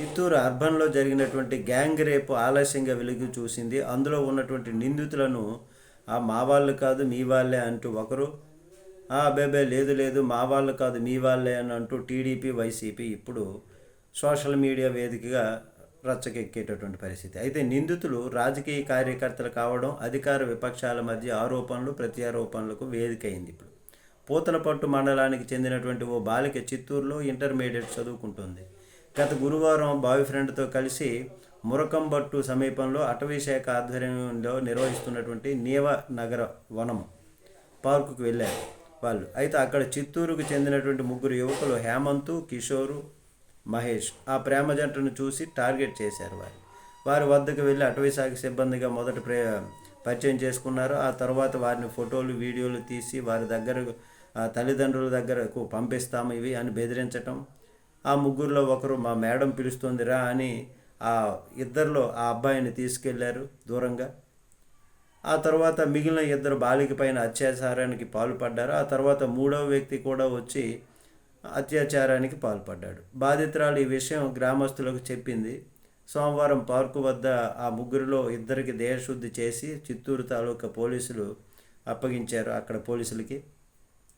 చిత్తూరు అర్బన్లో జరిగినటువంటి గ్యాంగ్ రేపు ఆలస్యంగా వెలుగు చూసింది. అందులో ఉన్నటువంటి నిందితులను ఆ మా వాళ్ళు కాదు మీ వాళ్ళే అంటూ ఒకరు ఆ బేబే లేదు లేదు మా వాళ్ళు కాదు మీ వాళ్ళే అని అంటూ టీడీపీ వైసీపీ ఇప్పుడు సోషల్ మీడియా వేదికగా రచ్చకెక్కేటటువంటి పరిస్థితి. అయితే నిందితులు రాజకీయ కార్యకర్తలు కావడం అధికార విపక్షాల మధ్య ఆరోపణలు ప్రత్యారోపణలకు వేదిక అయింది ఇప్పుడు. పూతలపట్టు మండలానికి చెందినటువంటి ఓ బాలిక చిత్తూరులో ఇంటర్మీడియట్ చదువుకుంటుంది. గత గురువారం బాయ్ ఫ్రెండ్తో కలిసి మురకంబట్టు సమీపంలో అటవీశాఖ ఆధ్వర్యంలో నిర్వహిస్తున్నటువంటి నీవ నగర వనం పార్కుకు వెళ్ళారు వాళ్ళు. అయితే అక్కడ చిత్తూరుకు చెందినటువంటి ముగ్గురు యువకులు హేమంత్ కిషోరు మహేష్ ఆ ప్రేమ జంటను చూసి టార్గెట్ చేశారు వారు. వారి వద్దకు వెళ్ళి అటవీశాఖ సిబ్బందిగా మొదట ప్రే పరిచయం చేసుకున్నారు. ఆ తర్వాత వారిని ఫోటోలు వీడియోలు తీసి వారి దగ్గర తల్లిదండ్రుల దగ్గరకు పంపిస్తాము ఇవి అని బెదిరించటం ఆ ముగ్గురులో ఒకరు మా మేడం పిలుస్తుందిరా అని ఆ ఇద్దరిలో ఆ అబ్బాయిని తీసుకెళ్ళారు దూరంగా. ఆ తర్వాత మిగిలిన ఇద్దరు బాలిక పైన అత్యాచారానికి పాల్పడ్డారు. ఆ తర్వాత మూడవ వ్యక్తి కూడా వచ్చి అత్యాచారానికి పాల్పడ్డాడు. బాధితురాలు ఈ విషయం గ్రామస్తులకు చెప్పింది. సోమవారం పార్కు వద్ద ఆ ముగ్గురిలో ఇద్దరికి దేహశుద్ధి చేసి చిత్తూరు తాలూకా పోలీసులు అప్పగించారు. అక్కడ పోలీసులకి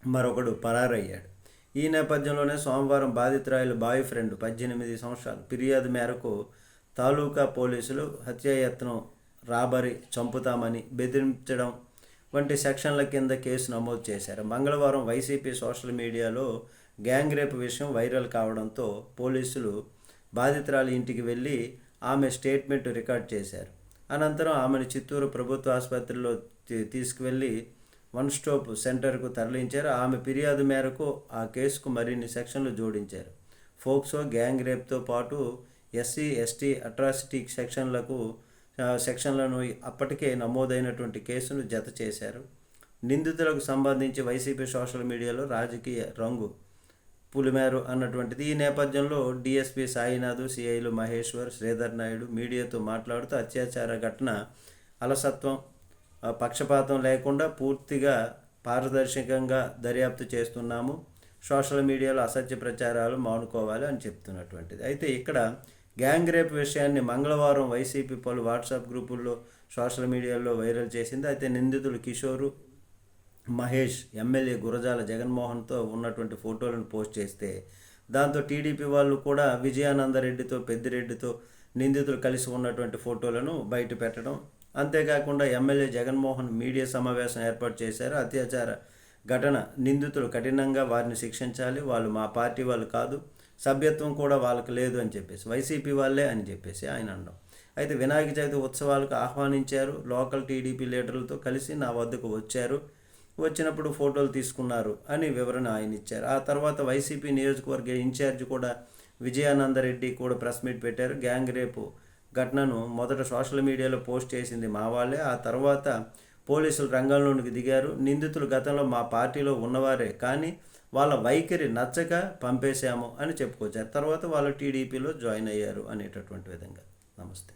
మరొకడు పరారయ్యాడు. ఈ నేపథ్యంలోనే సోమవారం బాధితురాయలు బాయ్ ఫ్రెండ్ పద్దెనిమిది సంవత్సరాలు ఫిర్యాదు మేరకు తాలూకా పోలీసులు హత్యాయత్నం రాబరి చంపుతామని బెదిరించడం వంటి సెక్షన్ల కింద కేసు నమోదు చేశారు. మంగళవారం వైసీపీ సోషల్ మీడియాలో గ్యాంగ్ రేప్ విషయం వైరల్ కావడంతో పోలీసులు బాధితురాలి ఇంటికి వెళ్ళి ఆమె స్టేట్మెంట్ రికార్డ్ చేశారు. అనంతరం ఆమెను చిత్తూరు ప్రభుత్వ ఆసుపత్రిలో తీసుకువెళ్ళి వన్ స్టాప్ సెంటర్కు తరలించారు. ఆమె ఫిర్యాదు మేరకు ఆ కేసుకు మరిన్ని సెక్షన్లు జోడించారు. ఫోక్సో గ్యాంగ్ రేప్తో పాటు ఎస్సీ ఎస్టీ అట్రాసిటీ సెక్షన్లకు సెక్షన్లను అప్పటికే నమోదైనటువంటి కేసును జత చేశారు. నిందితులకు సంబంధించి వైసీపీ సోషల్ మీడియాలో రాజకీయ రంగు పులిమేరు అన్నటువంటిది. ఈ నేపథ్యంలో డిఎస్పీ సాయినాథ్ సిఐలు మహేశ్వర్ శ్రీధర్ నాయుడు మీడియాతో మాట్లాడుతూ అత్యాచార ఘటన అలసత్వం పక్షపాతం లేకుండా పూర్తిగా పారదర్శకంగా దర్యాప్తు చేస్తున్నాము. సోషల్ మీడియాలో అసత్య ప్రచారాలు మానుకోవాలి అని చెప్తున్నటువంటిది. అయితే ఇక్కడ గ్యాంగ్ రేప్ విషయాన్ని మంగళవారం వైసీపీ పలు వాట్సాప్ గ్రూపుల్లో సోషల్ మీడియాలో వైరల్ చేసింది. అయితే నిందితులు కిషోరు మహేష్ ఎమ్మెల్యే గురజాల జగన్మోహన్తో ఉన్నటువంటి ఫోటోలను పోస్ట్ చేస్తే దాంతో టీడీపీ వాళ్ళు కూడా విజయానందరెడ్డితో పెద్దిరెడ్డితో నిందితులు కలిసి ఉన్నటువంటి ఫోటోలను బయట పెట్టడం అంతేకాకుండా ఎమ్మెల్యే జగన్మోహన్ మీడియా సమావేశం ఏర్పాటు చేశారు. అత్యాచార ఘటన నిందితులు కఠినంగా వారిని శిక్షించాలి. వాళ్ళు మా పార్టీ వాళ్ళు కాదు. సభ్యత్వం కూడా వాళ్ళకి లేదు అని చెప్పేసి వైసీపీ వాళ్ళే అని చెప్పేసి ఆయన అనడం అయితే వినాయక చవితి ఉత్సవాలకు ఆహ్వానించారు. లోకల్ టీడీపీ లీడర్లతో కలిసి నా వద్దకు వచ్చారు. వచ్చినప్పుడు ఫోటోలు తీసుకున్నారు అని వివరణ ఆయన ఇచ్చారు. ఆ తర్వాత వైసీపీ నియోజకవర్గ ఇన్ఛార్జ్ కూడా విజయానందరెడ్డి కూడా ప్రెస్ మీట్ పెట్టారు. గ్యాంగ్ రేపు ఘటనను మొదట సోషల్ మీడియాలో పోస్ట్ చేసింది మా వాళ్ళే. ఆ తర్వాత పోలీసులు రంగంలోనికి దిగారు. నిందితులు గతంలో మా పార్టీలో ఉన్నవారే. కానీ వాళ్ళ వైఖరి నచ్చక పంపేశాము అని చెప్పుకొచ్చారు తర్వాత వాళ్ళు టీడీపీలో జాయిన్ అయ్యారు అనేటటువంటి విధంగా. నమస్తే.